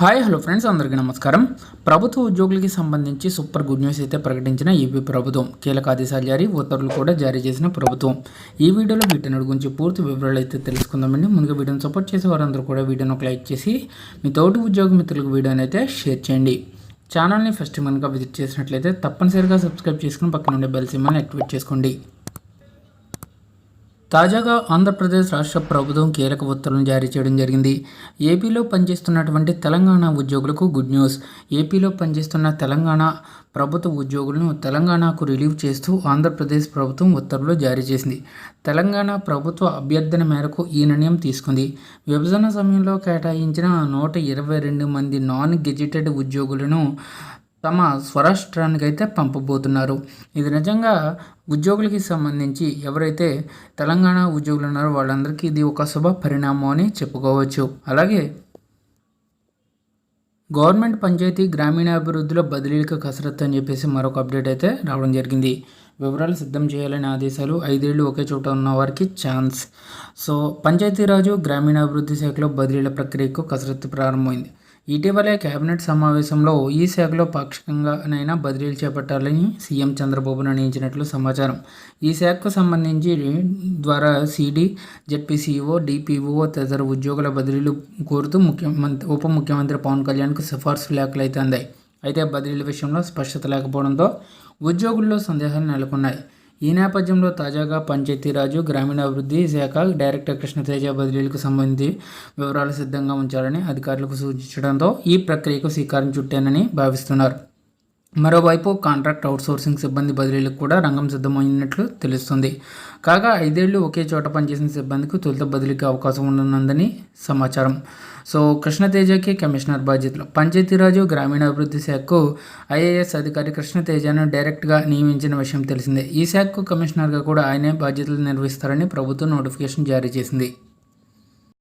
Hi hello friends అందరికీ నమస్కారం. ప్రభుత్వ ఉద్యోగులకి సంబంధించి సూపర్ గుడ్ న్యూస్ అయితే ప్రకటించిన ఏపీ ప్రభుత్వం. కీలక ఆదేశాలు జారీ ఉత్తర్వులు కూడా జారీ చేసిన ప్రభుత్వం. ఈ వీడియోలో వీటన్నిటి గురించి పూర్తి వివరాలు అయితే తెలుసుకుందామండి. ముందుగా వీడియోని సపోర్ట్ చేసే వారందరూ కూడా వీడియోను ఒక లైక్ చేసి మీ తోటి ఉద్యోగ మిత్రులకు వీడియోని అయితే షేర్ చేయండి. ఛానల్ని ఫస్ట్ కనుక విజిట్ చేసినట్లయితే తప్పనిసరిగా సబ్స్క్రైబ్ చేసుకుని పక్కన ఉండే బెల్ సింబల్ని యాక్టివేట్ చేసుకోండి. తాజాగా ఆంధ్రప్రదేశ్ రాష్ట్ర ప్రభుత్వం కీలక ఉత్తర్వులను జారీ చేయడం జరిగింది. ఏపీలో పనిచేస్తున్నటువంటి తెలంగాణ ఉద్యోగులకు గుడ్ న్యూస్. ఏపీలో పనిచేస్తున్న తెలంగాణ ప్రభుత్వ ఉద్యోగులను తెలంగాణకు రిలీవ్ చేస్తూ ఆంధ్రప్రదేశ్ ప్రభుత్వం ఉత్తర్వులు జారీ చేసింది. తెలంగాణ ప్రభుత్వ అభ్యర్థన మేరకు ఈ నిర్ణయం తీసుకుంది. విభజన సమయంలో కేటాయించిన నూట ఇరవై రెండు మంది నాన్ గెజిటెడ్ ఉద్యోగులను తమ స్వరాష్ట్రానికి అయితే పంపబోతున్నారు. ఇది నిజంగా ఉద్యోగులకి సంబంధించి ఎవరైతే తెలంగాణ ఉద్యోగులు ఉన్నారో వాళ్ళందరికీ ఇది ఒక శుభ పరిణామం అని చెప్పుకోవచ్చు. అలాగే గవర్నమెంట్ పంచాయతీ గ్రామీణాభివృద్ధిలో బదిలీలకు కసరత్తు అని చెప్పేసి మరొక అప్డేట్ అయితే రావడం జరిగింది. వివరాలు సిద్ధం చేయాలనే ఆదేశాలు ఐదేళ్ళు ఒకే చోట ఉన్న వారికి ఛాన్స్. సో పంచాయతీరాజు గ్రామీణాభివృద్ధి శాఖలో బదిలీల ప్రక్రియకు కసరత్తు ప్రారంభమైంది. ఇటీవలే కేబినెట్ సమావేశంలో ఈ శాఖలో పాక్షికంగానైనా బదిలీలు చేపట్టాలని సీఎం చంద్రబాబు నిర్ణయించినట్లు సమాచారం. ఈ శాఖకు సంబంధించి ద్వారా సిడి జెడ్పీసీఓ డిపిఓ తదితర ఉద్యోగుల బదిలీలు కోరుతూ ముఖ్యమంత్రి ఉప ముఖ్యమంత్రి పవన్ కళ్యాణ్కు సిఫార్సు లేఖలు అయితే అందాయి. అయితే బదిలీల విషయంలో స్పష్టత లేకపోవడంతో ఉద్యోగుల్లో సందేహాలు నెలకొన్నాయి. ఈ నేపథ్యంలో తాజాగా పంచాయతీరాజు గ్రామీణాభివృద్ధి శాఖ డైరెక్టర్ కృష్ణతేజ బదిలీలకు సంబంధించి వివరాలు సిద్ధంగా ఉంచాలని అధికారులకు సూచించడంతో ఈ ప్రక్రియకు శ్రీకారం చుట్టానని భావిస్తున్నారు. మరోవైపు కాంట్రాక్ట్ అవుట్సోర్సింగ్ సిబ్బంది బదిలీలకు కూడా రంగం సిద్ధమైనట్లు తెలుస్తుంది. కాగా ఐదేళ్ళు ఒకే చోట పనిచేసిన సిబ్బందికి తొలుత బదిలీకి అవకాశం ఉండనుందని సమాచారం. సో కృష్ణతేజకి కమిషనర్ బాధ్యతలు. పంచాయతీరాజు గ్రామీణాభివృద్ధి శాఖకు ఐఏఎస్ అధికారి కృష్ణతేజను డైరెక్ట్గా నియమించిన విషయం తెలిసిందే. ఈ శాఖకు కమిషనర్గా కూడా ఆయనే బాధ్యతలు నిర్వహిస్తారని ప్రభుత్వం నోటిఫికేషన్ జారీ చేసింది.